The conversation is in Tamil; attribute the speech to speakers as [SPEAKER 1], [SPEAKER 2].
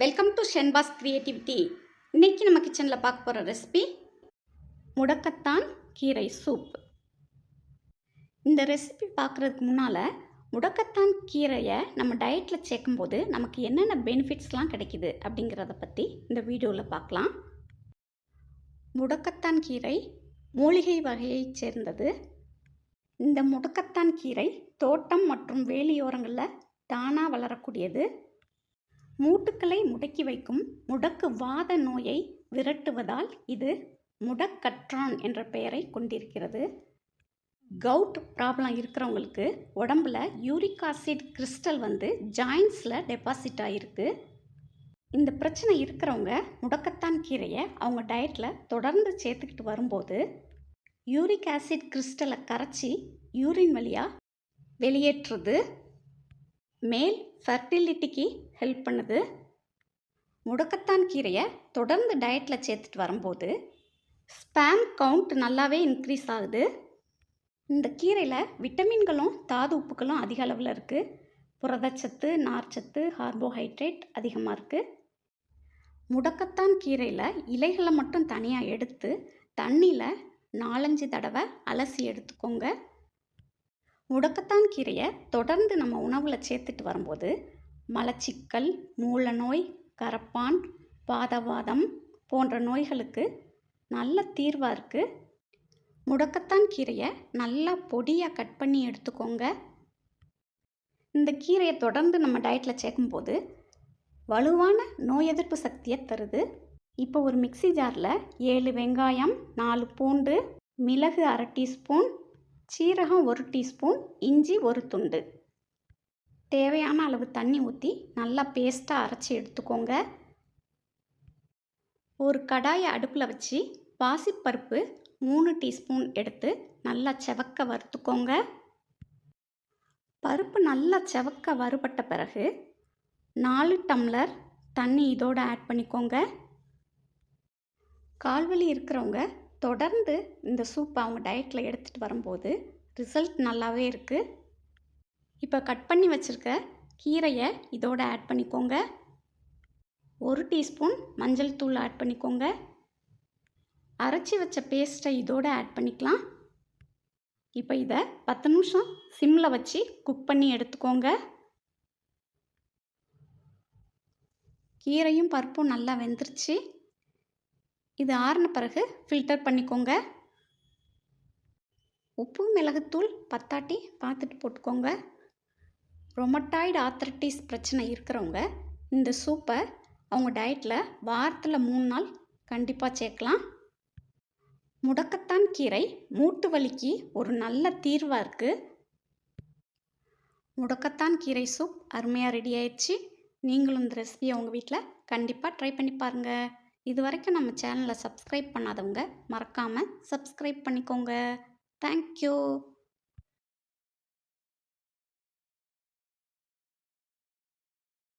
[SPEAKER 1] வெல்கம் டு ஷென்பாஸ் க்ரியேட்டிவிட்டி இன்றைக்கி நம்ம கிச்சனில் பார்க்க போகிற ரெசிபி முடக்கத்தான் கீரை சூப் இந்த ரெசிபி பார்க்குறதுக்கு முன்னால் முடக்கத்தான் கீரையை நம்ம டயட்டில் சேர்க்கும்போது நமக்கு என்னென்ன பெனிஃபிட்ஸ்லாம் கிடைக்குது அப்படிங்கிறத பற்றி இந்த வீடியோவில் பார்க்கலாம். முடக்கத்தான் கீரை மூலிகை வகையைச் சேர்ந்தது. இந்த முடக்கத்தான் கீரை தோட்டம் மற்றும் வேலியோரங்களில் தானாக வளரக்கூடியது. மூட்டுக்களை முடக்கி வைக்கும் முடக்கு வாத நோயை விரட்டுவதால் இது முடக்கற்றான் என்ற பெயரை கொண்டிருக்கிறது. கவுட் ப்ராப்ளம் இருக்கிறவங்களுக்கு உடம்புல யூரிக் ஆசிட் கிறிஸ்டல் வந்து ஜாயின்ஸில் டெபாசிட் ஆகிருக்கு இந்த பிரச்சனை இருக்கிறவங்க முடக்கத்தான் கீரையை அவங்க டயட்டில் தொடர்ந்து சேர்த்துக்கிட்டு வரும்போது யூரிக் ஆசிட் கிறிஸ்டலை கரைச்சி யூரின் வழியாக வெளியேற்றுறது மேல் ஃபர்டிலிட்டிக்கு ஹெல்ப் பண்ணுது. முடக்கத்தான் கீரையை தொடர்ந்து டயட்டில் சேர்த்துட்டு வரும்போது ஸ்பேம் கவுண்ட் நல்லாவே இன்க்ரீஸ் ஆகுது. இந்த கீரையில் விட்டமின்களும் தாது உப்புகளும் அதிக அளவில் இருக்குது புரதச்சத்து நார்ச்சத்து கார்போஹைட்ரேட் அதிகமாக இருக்குது முடக்கத்தான் கீரையில் இலைகளை மட்டும் தனியாக எடுத்து தண்ணியில் நாலஞ்சு தடவை அலசி எடுத்துக்கோங்க. முடக்கத்தான் கீரையை தொடர்ந்து நம்ம உணவில் சேர்த்துட்டு வரும்போது மலச்சிக்கல் மூல நோய் கரப்பான் பாதவாதம் போன்ற நோய்களுக்கு நல்ல தீர்வாக இருக்குது முடக்கத்தான் கீரையை நல்லா பொடியாக கட் பண்ணி எடுத்துக்கோங்க. இந்த கீரையை தொடர்ந்து நம்ம டயட்டில் சேர்க்கும்போது வலுவான நோய் எதிர்ப்பு சக்தியை தருது. இப்போ ஒரு மிக்சி ஜாரில் ஏழு வெங்காயம் நாலு பூண்டு மிளகு அரை டீஸ்பூன் சீரகம் ஒரு டீஸ்பூன் இஞ்சி ஒரு துண்டு. தேவையான அளவு தண்ணி ஊற்றி நல்லா பேஸ்ட்டாக அரைச்சி எடுத்துக்கோங்க. ஒரு கடாயை அடுப்பில் வச்சு பாசிப்பருப்பு மூணு டீஸ்பூன் எடுத்து நல்லா செவக்க வறுத்துக்கோங்க. பருப்பு நல்லா செவக்க வறுபட்ட பிறகு நாலு டம்ளர் தண்ணி இதோடு ஆட் பண்ணிக்கோங்க. கால்வலி இருக்கிறவங்க தொடர்ந்து இந்த சூப் அவங்க டயட்டில் எடுத்துகிட்டு வரும்போது ரிசல்ட் நல்லாவே இருக்குது இப்போ கட் பண்ணி வச்சுருக்க கீரையை இதோடு ஆட் பண்ணிக்கோங்க. ஒரு டீஸ்பூன் மஞ்சள் தூள் ஆட் பண்ணிக்கோங்க. அரைச்சி வச்ச பேஸ்ட்டை இதோட ஆட் பண்ணிக்கலாம். இப்போ இதை பத்து நிமிஷம் சிம்மில் வச்சு குக் பண்ணி எடுத்துக்கோங்க. கீரையும் பருப்பும் நல்லா வெந்துருச்சு. இது ஆறின பிறகு ஃபில்டர் பண்ணிக்கோங்க. உப்பு மிளகுத்தூள் பத்தாட்டி பார்த்துட்டு போட்டுக்கோங்க. ரொமட்டாய்டு ஆத்தரட்டிஸ் பிரச்சனை இருக்கிறவங்க இந்த சூப்பை அவங்க டயட்டில் வாரத்தில் மூணு நாள் கண்டிப்பாக சேர்க்கலாம். முடக்கத்தான் கீரை மூட்டு வலிக்கு ஒரு நல்ல தீர்வாக இருக்குது முடக்கத்தான் கீரை சூப் அருமையாக ரெடி ஆயிடுச்சு. நீங்களும் இந்த ரெசிபியை உங்கள் வீட்டில் கண்டிப்பாக ட்ரை பண்ணி பாருங்கள் இது வரைக்கும் நம்ம சேனலை சப்ஸ்கிரைப் பண்ணாதவங்க மறக்காமல் சப்ஸ்கிரைப் பண்ணிக்கோங்க. தேங்க்யூ